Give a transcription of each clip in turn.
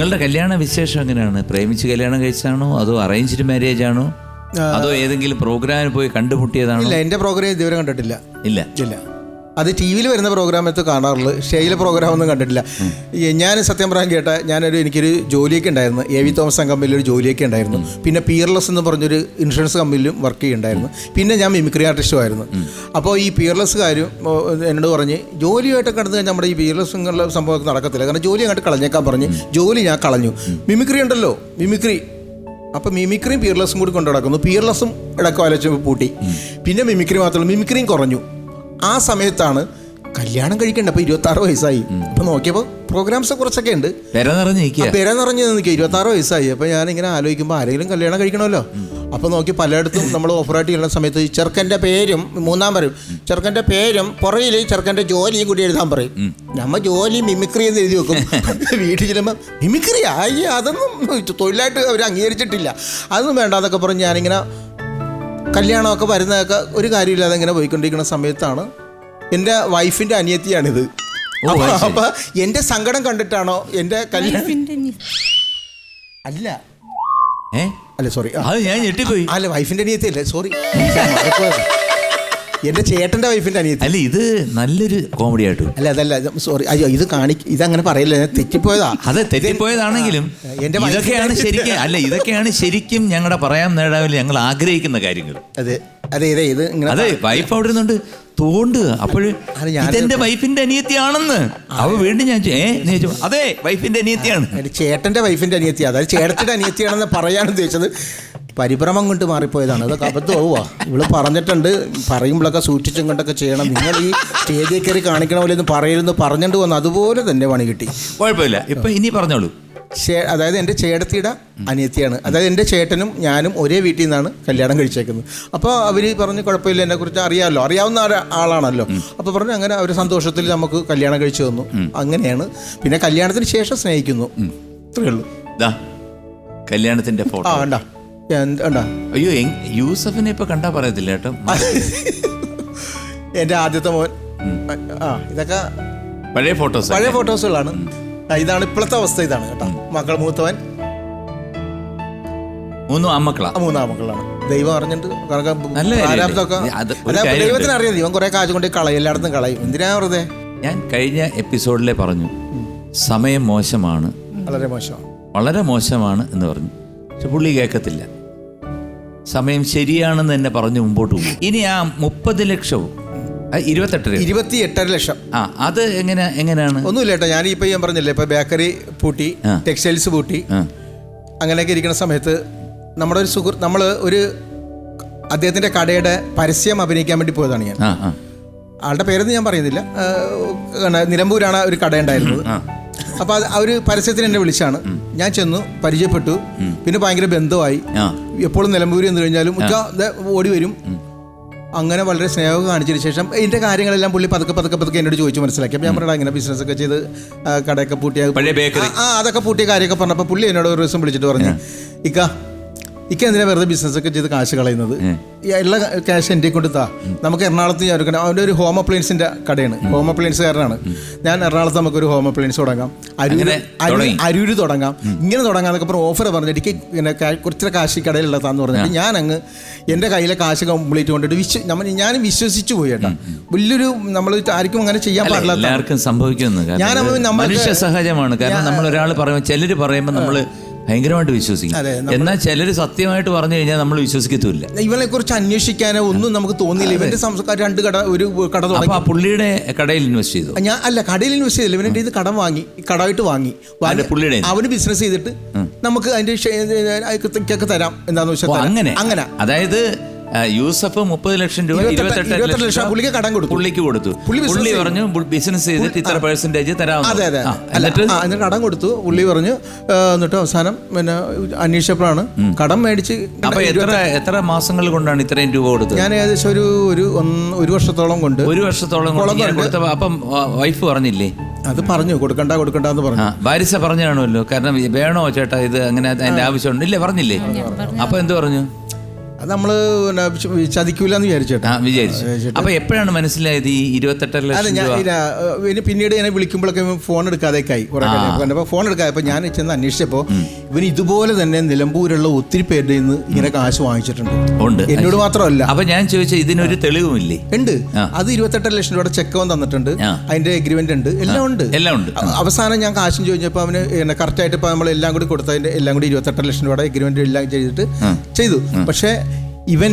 നിങ്ങളുടെ കല്യാണ വിശേഷം എങ്ങനെയാണ്? പ്രേമിച്ച് കല്യാണം കഴിച്ചാണോ? അതോ അറേഞ്ച്ഡ് മാരേജ് ആണോ? അതോ ഏതെങ്കിലും പ്രോഗ്രാമിൽ പോയി കണ്ടുമുട്ടിയതാണോ? ഇല്ല എന്റെ പ്രോഗ്രാം ഇതുവരെ കണ്ടിട്ടില്ല. ഇല്ല. ഇല്ല. അത് ടി വിയിൽ വരുന്ന പ്രോഗ്രാമത്ത് കാണാറുള്ളൂ. ഷെയിലെ പ്രോഗ്രാം ഒന്നും കണ്ടിട്ടില്ല. ഞാൻ സത്യം പറയാൻ കേട്ട ഞാനൊരു എനിക്കൊരു ജോലിയൊക്കെ ഉണ്ടായിരുന്നു. എ വി തോമസ് കമ്പനിയിൽ ഒരു ജോലിയൊക്കെ ഉണ്ടായിരുന്നു. പിന്നെ പിയർലെസ് എന്ന് പറഞ്ഞൊരു ഇൻഷുറൻസ് കമ്പനിയിലും വർക്ക് ചെയ്യുന്നുണ്ടായിരുന്നു. പിന്നെ ഞാൻ മിമിക്രി ആർട്ടിസ്റ്റും ആയിരുന്നു. അപ്പോൾ ഈ പിയർലെസ് കാര്യം എന്നോട് പറഞ്ഞ് ജോലിയായിട്ട് കടന്നു കഴിഞ്ഞാൽ നമ്മുടെ ഈ പിയർലെസ് എന്നുള്ള സംഭവം നടക്കത്തില്ല. കാരണം ജോലി അങ്ങോട്ട് കളഞ്ഞേക്കാൻ പറഞ്ഞ് ജോലി ഞാൻ കളഞ്ഞു. മിമിക്രി ഉണ്ടല്ലോ. മിമിക്രി അപ്പം മിമിക്രിയും പിയർലെസ്സും കൂടി കൊണ്ടു നടക്കുന്നു പിയർലെസ്സും ഇടയ്ക്ക് വലച്ച് പൂട്ടി. പിന്നെ മിമിക്രി മാത്രമല്ല മിമിക്രിയും കുറഞ്ഞു. ആ സമയത്താണ് കല്യാണം കഴിക്കേണ്ട അപ്പോൾ ഇരുപത്താറ് വയസ്സായി. അപ്പൊ നോക്കിയപ്പോ പ്രോഗ്രാംസ് കുറച്ചൊക്കെ ഉണ്ട്. പെര നിറഞ്ഞു നിൽക്കുക പെര ആറ് നിൽക്കുക. അപ്പൊ വയസ്സായി. അപ്പോൾ ഇങ്ങനെ ആലോചിക്കുമ്പോൾ ആരെങ്കിലും കല്യാണം കഴിക്കണമല്ലോ. അപ്പൊ നോക്കി പലയിടത്തും നമ്മൾ ഓഫറായിട്ട് ചെയ്യുന്ന സമയത്ത് ചെറുക്കന്റെ ചെറുക്കന്റെ പേരും മൂന്നാം പറയും ചെറുക്കന്റെ പേരും പുറകിൽ ചെറുക്കന്റെ ജോലിയും കൂടി എഴുതാൻ പറയും. നമ്മ ജോലി മിമിക്രി എന്ന് എഴുതി വെക്കും. വീട്ടിൽ ചെല്ലുമ്പോൾ മിമിക്രി ആയി അതൊന്നും തൊഴിലായിട്ട് അവർ അംഗീകരിച്ചിട്ടില്ല. അതൊന്നും വേണ്ടാന്നൊക്കെ പറഞ്ഞ് ഞാനിങ്ങനെ കല്യാണമൊക്കെ വരുന്നതൊക്കെ ഒരു കാര്യമില്ലാതെ ഇങ്ങനെ പോയിക്കൊണ്ടിരിക്കുന്ന സമയത്താണ് എന്റെ വൈഫിന്റെ അനിയത്തിയാണിത്. അപ്പൊ എന്റെ സങ്കടം കണ്ടിട്ടാണോ എന്റെ കല്യാണം അല്ല. ഏ? അല്ല സോറി അത് ഞാൻ ഞെട്ടിപ്പോയി. അല്ല വൈഫിന്റെ അനിയത്തിയല്ലേ? സോറി എന്റെ ചേട്ടന്റെ വൈഫിന്റെ അനിയത്തി. അല്ല ഇത് നല്ലൊരു കോമഡി ആയിട്ട് അല്ല അതല്ല സോറി അയ്യോ ഇത് കാണി ഇതങ്ങനെ പറയില്ല? തെറ്റിപ്പോയതാ. അതെ തെറ്റിപ്പോയതാണെങ്കിലും എന്റെ ഇതൊക്കെയാണ് ശരിക്കും അല്ല ഇതൊക്കെയാണ് ശരിക്കും ഞങ്ങളുടെ പറയാൻ നേടാവില്ല ഞങ്ങൾ ആഗ്രഹിക്കുന്ന കാര്യങ്ങൾ. അതെ അതെ അതെ ഇത് അതെ വൈഫ് അവിടെ നിന്നുണ്ട് തോണ്ടുക ഞാൻ- ഇതെന്റെ വൈഫിന്റെ അനിയത്തിയാണെന്ന്. അവ വീണ്ടും ഞാൻ ഏ അതെ വൈഫിന്റെ അനിയത്തിയാണ്. എന്റെ ചേട്ടന്റെ വൈഫിന്റെ അനിയത്തിയാണ് അതായത് ചേട്ടത്തിന്റെ അനിയത്തിയാണെന്ന് പറയാൻ ഉദ്ദേശിച്ചത് പരിഭ്രമം കൊണ്ട് മാറിപ്പോയതാണ്. അതൊക്കെ അബദ്ധം ആവുക ഇവൾ പറഞ്ഞിട്ടുണ്ട് പറയുമ്പോഴൊക്കെ സൂക്ഷിച്ചും കൊണ്ടൊക്കെ ചെയ്യണം. നിങ്ങൾ ഈ സ്റ്റേജിൽ കയറി കാണിക്കണ പോലെ ഒന്ന് പറയരുന്ന് പറഞ്ഞിട്ട് വന്നു. അതുപോലെ തന്നെ പണി കിട്ടി. കുഴപ്പമില്ല. ഇപ്പൊ ഇനി പറഞ്ഞോളൂ. അതായത് എന്റെ ചേട്ടത്തിയുടെ അനിയത്തിയാണ്. അതായത് എന്റെ ചേട്ടനും ഞാനും ഒരേ വീട്ടിൽ നിന്നാണ് കല്യാണം കഴിച്ചേക്കുന്നത്. അപ്പോൾ അവർ പറഞ്ഞു കുഴപ്പമില്ല എന്നെക്കുറിച്ച് അറിയാമല്ലോ. അറിയാവുന്ന ആളാണല്ലോ. അപ്പോൾ പറഞ്ഞു അങ്ങനെ അവർ സന്തോഷത്തിൽ നമുക്ക് കല്യാണം കഴിച്ചു തന്നു. അങ്ങനെയാണ്. പിന്നെ കല്യാണത്തിന് ശേഷം സ്നേഹിക്കുന്നു. ഇത്രയേ ഉള്ളൂ. കല്യാണത്തിന്റെ ഫോട്ടോ. ആ ഉണ്ടാ അയ്യോ യൂസഫിനെ ഇപ്പൊ കണ്ടാ പറയത്തില്ല കേട്ടോ. എന്റെ ആദ്യത്തെ മോൻ. ആ ഇതൊക്കെ പഴയ ഫോട്ടോസ് പഴയ ഫോട്ടോസുകളാണ് ഇതാണ് ഇപ്പോഴത്തെ അവസ്ഥ ഇതാണ് കേട്ടോ. മക്കൾ മൂത്തവൻ. മൂന്ന് ആമക്കളാ മൂന്ന് ആമക്കളാണ് ദൈവം അറിഞ്ഞിട്ട്. ദൈവത്തിന് അറിയാം. ദൈവം കുറെ കാശ് കൊണ്ട് കളയും. എല്ലായിടത്തും കളയും. എന്തിനാ വെറുതെ? ഞാൻ കഴിഞ്ഞ എപ്പിസോഡിലെ പറഞ്ഞു. സമയം മോശമാണ്. വളരെ മോശമാണ്. വളരെ മോശമാണ് എന്ന് പറഞ്ഞു. പക്ഷെ പുള്ളി കേൾക്കത്തില്ല. സമയം ശരിയാണെന്ന് തന്നെ പറഞ്ഞ് മുമ്പോട്ട് പോകും. ഇനി ആ മുപ്പത് ലക്ഷവും ആ, ഇരുപത്തെട്ട് ലക്ഷം. ഇരുപത്തി എട്ടര ലക്ഷം. ആ അത് എങ്ങനെ എങ്ങനെയാണ്? ഒന്നുമില്ല കേട്ടോ ഞാൻ ഇപ്പൊ ഞാൻ പറഞ്ഞില്ലേ ഇപ്പൊ ബേക്കറി പൂട്ടി ടെക്സ്റ്റൈൽസ് പൂട്ടി അങ്ങനെയൊക്കെ ഇരിക്കുന്ന സമയത്ത് നമ്മുടെ ഒരു സുഹൃത്ത് നമ്മൾ ഒരു അദ്ദേഹത്തിന്റെ കടയുടെ പരസ്യം അഭിനയിക്കാൻ വേണ്ടി പോയതാണ് ഞാൻ. ആളുടെ പേരൊന്നും ഞാൻ പറയുന്നില്ല. നിലമ്പൂരാണ് ഒരു കട ഉണ്ടായിരുന്നത്. അപ്പോൾ അത് ആ പരസ്യത്തിന് എന്നെ വിളിച്ചാണ്. ഞാൻ ചെന്നു പരിചയപ്പെട്ടു. പിന്നെ ഭയങ്കര ബന്ധമായി. എപ്പോഴും നിലമ്പൂരി എന്ന് കഴിഞ്ഞാലും ദേ ഓടി വരും. അങ്ങനെ വളരെ സ്നേഹം കാണിച്ചതിന് ശേഷം ഇതിന്റെ കാര്യങ്ങളെല്ലാം പുള്ളി പതുക്കെ പതുക്കെ പതുക്കെ എന്നോട് ചോദിച്ചു മനസ്സിലാക്കി. അപ്പോൾ ഞാൻ പറഞ്ഞാൽ ഇങ്ങനെ ബിസിനസ് ഒക്കെ ചെയ്ത് കടയൊക്കെ പൂട്ടിയ ആ, അതൊക്കെ പൂട്ടിയ കാര്യമൊക്കെ പറഞ്ഞപ്പോൾ പുള്ളി എന്നോട് ഒരു ദിവസം വിളിച്ചിട്ട് പറഞ്ഞു ഇക്ക ഇക്ക എന്തിനാ വെറുതെ ബിസിനസ് ഒക്കെ ചെയ്ത് കാശ് കളയുന്നത്? എല്ലാ ക്യാഷ് എന്റെ കൊണ്ട് താ. നമുക്ക് എറണാകുളത്ത് ഞാൻ എടുക്കണം അവന്റെ ഒരു ഹോം അപ്ലയൻസിന്റെ കടയാണ്. ഹോം അപ്ലയൻസുകാരനാണ് ഞാൻ എറണാകുളത്ത് നമുക്കൊരു ഹോം അപ്ലയൻസ് തുടങ്ങാം. അരൂര്. അരൂര് തുടങ്ങാം. ഇങ്ങനെ തുടങ്ങാന്നൊക്കെ പറഞ്ഞ് ഓഫർ പറഞ്ഞിട്ട് എനിക്ക് പിന്നെ കുറച്ച് കാശ് കടയിലുള്ള താന്ന് പറഞ്ഞിട്ട് ഞാൻ അങ്ങ് എന്റെ കയ്യിലെ കാശ് കംപ്ലീറ്റ് കൊണ്ടിട്ട് വിശ്വ നമ്മൾ ഞാൻ വിശ്വസിച്ചു പോയി കേട്ടോ. വലിയൊരു നമ്മൾ ആർക്കും അങ്ങനെ ചെയ്യാൻ പാടില്ല എല്ലാവർക്കും സംഭവിക്കുന്നു ഞാൻ മനുഷ്യ സഹജമാണ്. കാരണം നമ്മൾ ഒരാൾ പറയുമ്പോൾ ചിലർ പറയുമ്പോൾ നമ്മൾ ഭയങ്കരമായിട്ട് വിശ്വസിക്കും എന്നാൽ ചിലർ സത്യമായിട്ട് പറഞ്ഞു കഴിഞ്ഞാൽ നമ്മൾ വിശ്വസിക്കത്തില്ല ഇവനെ കുറിച്ച് അന്വേഷിക്കാനോ ഒന്നും നമുക്ക് തോന്നിയില്ല. ഇവന്റെ സംസ്കാരം രണ്ട് കട ഒരു കട തുടങ്ങി. പുള്ളിയുടെ കടയിൽ ഇൻവെസ്റ്റ് ചെയ്തു? ഞാൻ അല്ല കടയിൽ ഇൻവെസ്റ്റ് ചെയ്തില്ല. ഇവന്റെ ഇത് കടം വാങ്ങി കടമായിട്ട് വാങ്ങി. പുള്ളിയുടെ? അവന് ബിസിനസ് ചെയ്തിട്ട് നമുക്ക് അതിന്റെ ഒക്കെ തരാം. എന്താന്ന് വെച്ചാൽ അങ്ങനെ. അങ്ങനെ. അതായത് യൂസഫ് മുപ്പത് ലക്ഷം രൂപ ഇരുപത്തെട്ട് ലക്ഷം പുള്ളിക്ക് കടം കൊടുത്തു. പുള്ളിക്ക് കൊടുത്തു. പുള്ളി പറഞ്ഞു ബിസിനസ് ചെയ്തിട്ട് ഇത്ര പെർസെന്റേജ് തരാം അതെ അതെ. എന്നിട്ട് എന്നിട്ട് കടം കൊടുത്തു. പുള്ളി പറഞ്ഞു എന്നിട്ട് അവസാനം പിന്നെ അന്വേഷിച്ചപ്പോഴാണ് കടം മേടിച്ച് അപ്പൊ എത്ര എത്ര മാസങ്ങൾ കൊണ്ടാണ് ഇത്രയും രൂപ കൊടുത്തത്? ഞാൻ ഏകദേശം ഒരു ഒരു ഒരു വർഷത്തോളം കൊണ്ട് ഒരു വർഷത്തോളം കൊണ്ട് അപ്പം വൈഫ് പറഞ്ഞില്ലേ? അത് പറഞ്ഞു കൊടുക്കണ്ട കൊടുക്കണ്ട എന്ന് പറഞ്ഞു ഭാര്യ പറഞ്ഞാണല്ലോ. കാരണം വേണോ ചേട്ടാ ഇത് അങ്ങനെ അതിന്റെ ആവശ്യമുണ്ട്. ഇല്ലേ പറഞ്ഞില്ലേ? അപ്പൊ എന്ത് പറഞ്ഞു? അത് നമ്മൾ ചതിക്കൂല എന്ന് വിചാരിച്ചേട്ടാ. വിചാരിച്ചു. അപ്പൊ എപ്പോഴാണ് മനസ്സിലായത് ഈ ഇരുപത്തെട്ടര ലക്ഷം ഞാൻ പിന്നീട് ഞാൻ വിളിക്കുമ്പോഴൊക്കെ ഫോൺ എടുക്കാതെ എടുക്കാതേക്കായി കുറെ അപ്പോൾ ഫോൺ എടുക്കാതെ ഞാൻ ചെന്ന് അന്വേഷിച്ചപ്പോൾ ഇവൻ ഇതുപോലെ തന്നെ നിലമ്പൂരുള്ള ഒത്തിരി പേരുടെ നിന്ന് ഇങ്ങനെ കാശ് വാങ്ങിച്ചിട്ടുണ്ട്. ഉണ്ട്. എന്നോട് മാത്രമല്ല. അപ്പൊ ഞാൻ ചോദിച്ച ഇതിനൊരു തെളിവുമില്ലേ? ഉണ്ട്. അത് ഇരുപത്തെട്ടര ലക്ഷം രൂപയുടെ ചെക്കവും തന്നിട്ടുണ്ട്. അതിന്റെ എഗ്രിമെന്റ് ഉണ്ട്. എല്ലാം ഉണ്ട്. എല്ലാം ഉണ്ട്. അവസാനം ഞാൻ കാശും ചോദിച്ചപ്പോൾ അവന് കറക്റ്റ് ആയിട്ട് ഇപ്പൊ നമ്മൾ എല്ലാം കൂടി കൊടുത്തതിന്റെ എല്ലാം കൂടി ഇരുപത്തെട്ടര ലക്ഷം രൂപയുടെ എഗ്രിമെന്റ് എല്ലാം ചെയ്തിട്ട് ചെയ്തു. പക്ഷേ ഇവൻ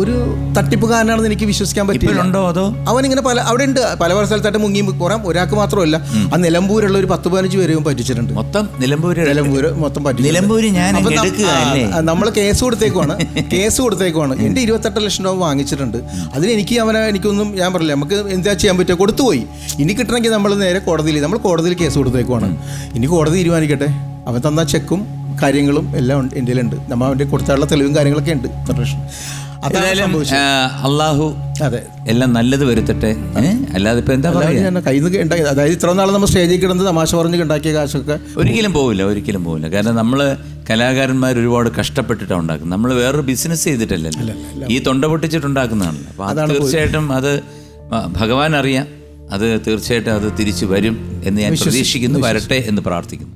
ഒരു തട്ടിപ്പുകാരനാണെന്ന് എനിക്ക് വിശ്വസിക്കാൻ പറ്റില്ല ഇപ്പോഴുണ്ടോ അതോ? അവൻ ഇങ്ങനെ പല അവിടെ ഉണ്ട് പല പല സ്ഥലത്തായിട്ട് മുങ്ങി കുറെ ഒരാൾക്ക് മാത്രമല്ല. ആ നിലമ്പൂരുള്ള ഒരു പത്ത് പതിനഞ്ച് പേരെയും പറ്റിച്ചിട്ടുണ്ട്. മൊത്തം നിലമ്പൂര് നിലമ്പൂര് മൊത്തം പറ്റി നിലമ്പൂര് ഞാൻ നമ്മൾ കേസ് കൊടുത്തേക്കുവാണ്. കേസ് കൊടുത്തേക്കുവാണ്. എന്റെ ഇരുപത്തെട്ട് ലക്ഷം രൂപ വാങ്ങിച്ചിട്ടുണ്ട്. അതിന് എനിക്ക് അവനെ എനിക്കൊന്നും ഞാൻ പറഞ്ഞില്ല. നമുക്ക് എന്താ ചെയ്യാൻ പറ്റുക? കൊടുത്തുപോയി. ഇനി കിട്ടണമെങ്കിൽ നമ്മൾ നേരെ കോടതിയിൽ നമ്മൾ കോടതിയിൽ കേസ് കൊടുത്തേക്കുവാണ്. ഇനി കോടതി തീരുമാനിക്കട്ടെ. അവൻ തന്ന ചെക്കും കാര്യങ്ങളും എല്ലാം എന്റെ ഉണ്ട് നമ്മൾ അവന്റെ കൊടുത്താനുള്ള തെളിവും കാര്യങ്ങളൊക്കെ ഉണ്ട്. ഇത്ര അതാണ് ഏതായാലും അള്ളാഹു അതെ. എല്ലാം നല്ലത് വരുത്തട്ടെ അല്ലാതെ ഇപ്പൊ എന്താ പറയുക കയ്യിൽ നിന്ന് ഉണ്ടാക്കി അതായത് ഇത്ര നാൾ നമ്മൾ സ്റ്റേജിൽ കിടന്ന് തമാശ പറഞ്ഞ് ഉണ്ടാക്കിയ കാശൊക്കെ ഒരിക്കലും പോവില്ല ഒരിക്കലും പോവില്ല. കാരണം നമ്മൾ കലാകാരന്മാർ ഒരുപാട് കഷ്ടപ്പെട്ടിട്ടാണ് ഉണ്ടാക്കുന്നത്. നമ്മൾ വേറൊരു ബിസിനസ് ചെയ്തിട്ടല്ലല്ലോ. ഈ തൊണ്ട പൊട്ടിച്ചിട്ടുണ്ടാക്കുന്നതാണ്. അപ്പോൾ അത് തീർച്ചയായിട്ടും അത് ഭഗവാൻ അറിയാം. അത് തീർച്ചയായിട്ടും അത് തിരിച്ചു വരും എന്ന് ഞാൻ പ്രതീക്ഷിക്കുന്നു. വരട്ടെ എന്ന് പ്രാർത്ഥിക്കുന്നു.